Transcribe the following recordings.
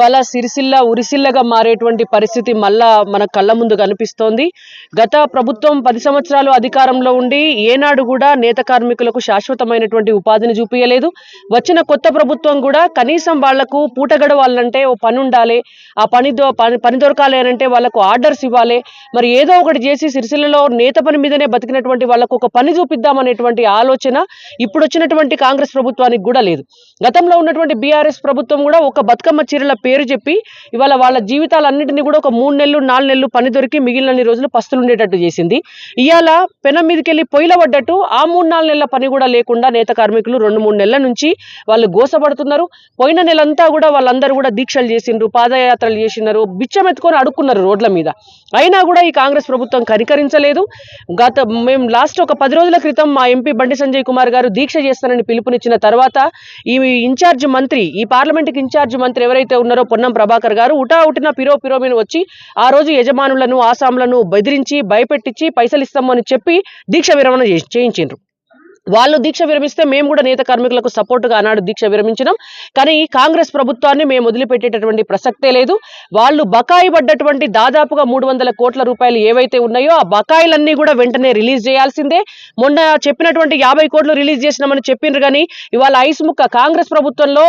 ఇవాళ సిరిసిల్ల ఉరిసిల్లగా మారేటువంటి పరిస్థితి మళ్ళా మన కళ్ళ ముందు కనిపిస్తోంది. గత ప్రభుత్వం పది సంవత్సరాలు అధికారంలో ఉండి ఏనాడు కూడా నేత కార్మికులకు శాశ్వతమైనటువంటి ఉపాధిని చూపించలేదు వచ్చిన కొత్త ప్రభుత్వం కూడా కనీసం వాళ్ళకు పూట గడవాలంటే ఓ పని ఉండాలి. ఆ పని పని పని దొరకాలి అంటే వాళ్ళకు ఆర్డర్స్ ఇవ్వాలి. మరి ఏదో ఒకటి చేసి సిరిసిల్లలో నేత పని మీదనే బతికినటువంటి వాళ్ళకు ఒక పని చూపిద్దామనేటువంటి ఆలోచన ఇప్పుడు వచ్చినటువంటి కాంగ్రెస్ ప్రభుత్వానికి కూడా లేదు. గతంలో ఉన్నటువంటి బీఆర్ఎస్ ప్రభుత్వం కూడా ఒక బతుకమ్మ చీరల పేరు చెప్పి ఇవాళ వాళ్ళ జీవితాలన్నింటినీ కూడా ఒక మూడు నెలలు నాలుగు నెలలు పని దొరికి మిగిలిన రోజులు పస్తులు ఉండేటట్టు చేసింది. ఇవాళ పెనం మీదకెళ్ళి పొయ్యిల పడ్డట్టు ఆ మూడు నాలుగు నెలల పని కూడా లేకుండా నేత కార్మికులు రెండు మూడు నెలల నుంచి వాళ్ళు గోసపడుతున్నారు. పోయిన నెలంతా కూడా వాళ్ళందరూ కూడా దీక్షలు చేసిండ్రు పాదయాత్రలు చేసినారు బిచ్చం ఎత్తుకొని అడుక్కున్నారు రోడ్ల మీద. అయినా కూడా ఈ కాంగ్రెస్ ప్రభుత్వం కనికరించలేదు. గత మేము లాస్ట్ ఒక పది రోజుల క్రితం మా ఎంపీ బండి సంజయ్ కుమార్ గారు దీక్ష చేస్తానని పిలుపునిచ్చిన తర్వాత ఈ ఇన్ఛార్జ్ మంత్రి ఈ పార్లమెంట్కి ఇన్ఛార్జ్ మంత్రి ఎవరైతే ఉన్నారో పొన్నం ప్రభాకర్ గారు ఉటా ఉటిన పిరో మీద వచ్చి ఆ రోజు యజమానులను ఆసాములను బెదిరించి భయపెట్టించి పైసలు ఇస్తామని చెప్పి దీక్ష విరమణ చేయించారు చేయించిండ్రు. వాళ్ళు దీక్ష విరమిస్తే మేము కూడా నేత కార్మికులకు సపోర్టుగా ఆనాడు దీక్ష విరమించినాం. కానీ కాంగ్రెస్ ప్రభుత్వాన్ని మేము వదిలిపెట్టేటటువంటి ప్రసక్తే లేదు. వాళ్ళు బకాయి పడ్డటువంటి దాదాపుగా మూడు వందల కోట్ల రూపాయలు ఏవైతే ఉన్నాయో ఆ బకాయిలన్నీ కూడా వెంటనే రిలీజ్ చేయాల్సిందే. మొన్న చెప్పినటువంటి యాభై కోట్లు రిలీజ్ చేసినామని చెప్పిండ్రు కానీ ఇవాళ ఐస్ ముక్క కాంగ్రెస్ ప్రభుత్వంలో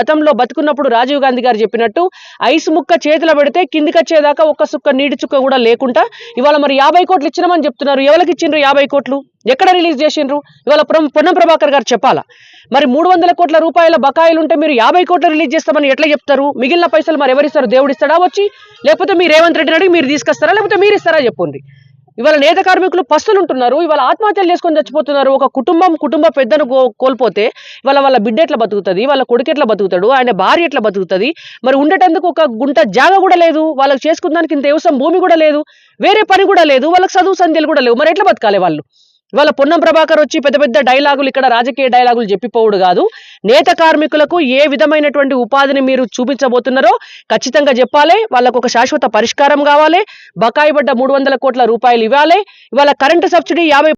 గతంలో బతుకున్నప్పుడు రాజీవ్ గాంధీ గారు చెప్పినట్టు ఐస్ ముక్క చేతిలో పెడితే కిందికొచ్చేదాకా ఒక్క సుక్క నీటి చుక్క కూడా లేకుండా ఇవాళ మరి యాభై కోట్లు ఇచ్చినామని చెప్తున్నారు. ఎవరికి ఇచ్చిండ్రు యాభై కోట్లు? ఎక్కడ రిలీజ్ చేసిండ్రు? ఇవాళ పొన్నం పొన్నం ప్రభాకర్ గారు చెప్పాలా? మరి మూడు వందల కోట్ల రూపాయల బకాయిలు ఉంటే మీరు యాభై కోట్లు రిలీజ్ చేస్తామని ఎట్లా చెప్తారు? మిగిలిన పైసలు మరి ఎవరిస్తారు దేవుడు ఇస్తాడా వచ్చి? లేకపోతే మీరు రేవంత్ రెడ్డి అడిగి మీరు తీసుకొస్తారా? లేకపోతే మీరు ఇస్తారా చెప్పండి ఇవాళ నేత కార్మికులు పస్తులు ఉంటున్నారు ఇవాళ ఆత్మహత్యలు చేసుకొని చచ్చిపోతున్నారు. ఒక కుటుంబం కుటుంబ పెద్దను కో- కోల్పోతే ఇవాళ వాళ్ళ బిడ్డ ఎట్లా బతుకుతుంది? వాళ్ళ కొడుకు ఎట్లా బతుకుతాడు? ఆయన భార్య ఎట్లా బతుకుతుంది? మరి ఉండేటందుకు ఒక గుంట జాగ కూడా లేదు. వాళ్ళకి చేసుకున్నానికి ఇంత వ్యవసాయం భూమి కూడా లేదు. వేరే పని కూడా లేదు. వాళ్ళకి చదువు సంధ్యలు కూడా లేవు. మరి ఎట్లా బతకాలి వాళ్ళు? ఇవాళ పొన్నం ప్రభాకర్ వచ్చి పెద్ద పెద్ద డైలాగులు ఇక్కడ రాజకీయ డైలాగులు చెప్పిపోవుడు కాదు. నేత కార్మికులకు ఏ విధమైనటువంటి ఉపాధిని మీరు చూపించబోతున్నారో ఖచ్చితంగా చెప్పాలి. వాళ్ళకు ఒక శాశ్వత పరిష్కారం కావాలి. బకాయి పడ్డ మూడు వందల కోట్ల రూపాయలు ఇవ్వాలి. ఇవాళ కరెంటు సబ్సిడీ యాభై